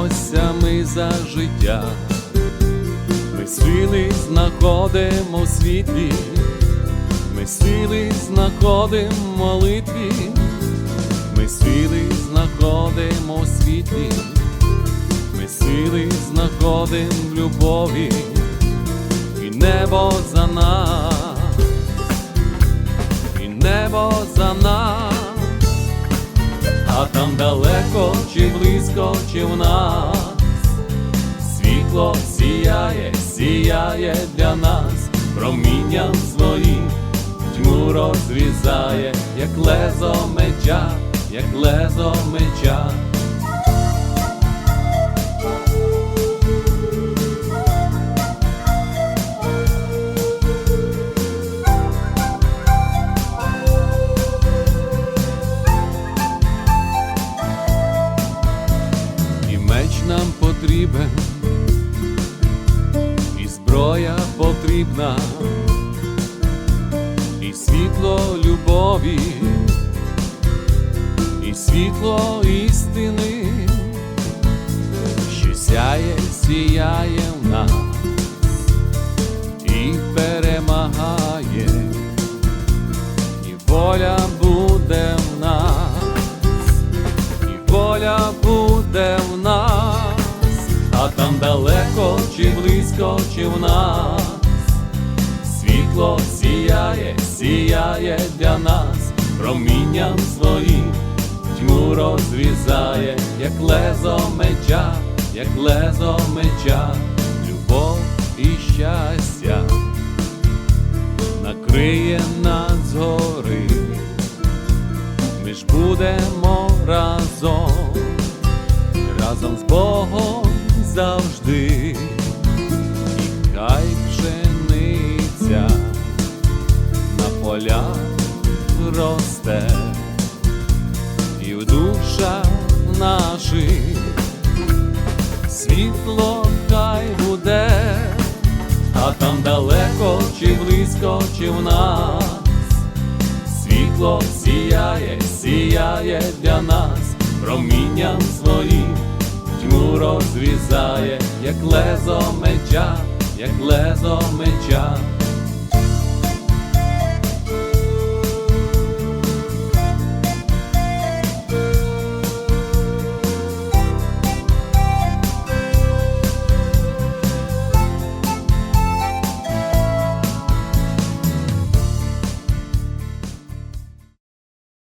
боремося ми за життя, ми сили знаходимо світлі, ми сили знаходимо молитві, ми сили знаходимо світлі, ми сили знаходимо в любові, і небо за нас, там далеко чи близько, чи в нас світло сіяє, сіяє для нас, промінням своїм тьму розрізає, як лезо меча, як лезо меча. Нам потрібен, і зброя потрібна, і світло любові, і світло істини, що сяє, сіяє в нас. І перемагає, і воля там далеко чи близько, чи в нас, світло сіяє, сіяє для нас, промінням своїм тьму розрізає, як лезо меча, як лезо меча, любов і щастя. Накриє нас згори. Ми ж будемо разом, разом з Богом завжди, і хай пшениця на полях росте, і в душах наших світло хай буде, а там далеко чи близько, чи в нас світло сіяє, сіяє для нас, промінням своїм тьму розрізає, як лезо меча, як лезо меча,